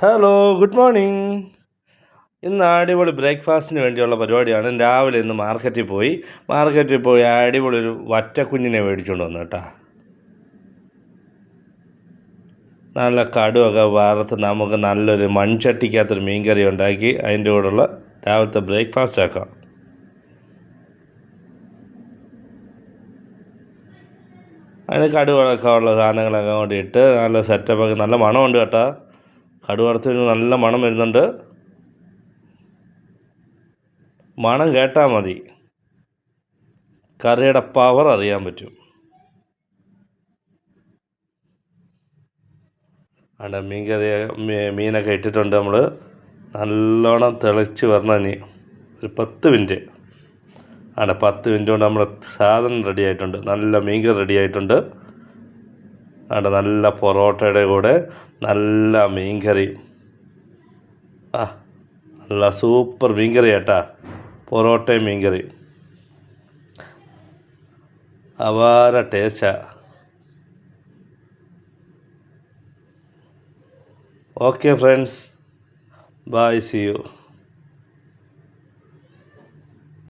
Hello good morning ഇന്ന് അടിപൊളി ബ്രേക്ക്ഫാസ്റ്റിന് വേണ്ടിയുള്ള പരിപാടിയാണ്. രാവിലെ ഇന്ന് മാർക്കറ്റിൽ പോയി. മാർക്കറ്റിൽ പോയി അടിപൊളി ഒരു വറ്റക്കുഞ്ഞിനെ മേടിച്ചുകൊണ്ട് വന്നു കേട്ടോ. നല്ല കടുവൊക്കെ വറുത്ത് നമുക്ക് നല്ലൊരു മൺചട്ടിക്കകത്തൊരു മീൻകറി ഉണ്ടാക്കി അതിന്റെ കൂടെയുള്ള രാവിലത്തെ ബ്രേക്ക്ഫാസ്റ്റ് ആക്കാം. അതിന് കടുവൊക്കെ ഉള്ള സാധനങ്ങളൊക്കെ അങ്ങോട്ട് നല്ല സെറ്റപ്പൊക്കെ നല്ല മണമുണ്ട് കേട്ടോ. കടുവ നല്ല മണം വരുന്നുണ്ട്. മണം കേട്ടാൽ മതി. കറിയുടെ പവർ അറിയാൻ പറ്റും. അവിടെ മീൻ കറി മീനൊക്കെ ഇട്ടിട്ടുണ്ട് നമ്മൾ നല്ലോണം തിളച്ച് വരണം ഇനി. ഒരു പത്ത് മിനിറ്റ്. അവിടെ പത്ത് മിനിറ്റ് കൊണ്ട് നമ്മുടെ സാധനം റെഡി ആയിട്ടുണ്ട്. നല്ല മീൻ കറി റെഡി ആയിട്ടുണ്ട്. അവിടെ നല്ല പൊറോട്ടയുടെ കൂടെ നല്ല മീൻകറി. ആ നല്ല സൂപ്പർ മീൻകറി കേട്ടാ പൊറോട്ടയും മീൻകറി. അപാര ടേസ്റ്റാ. Okay friends. Bye see you.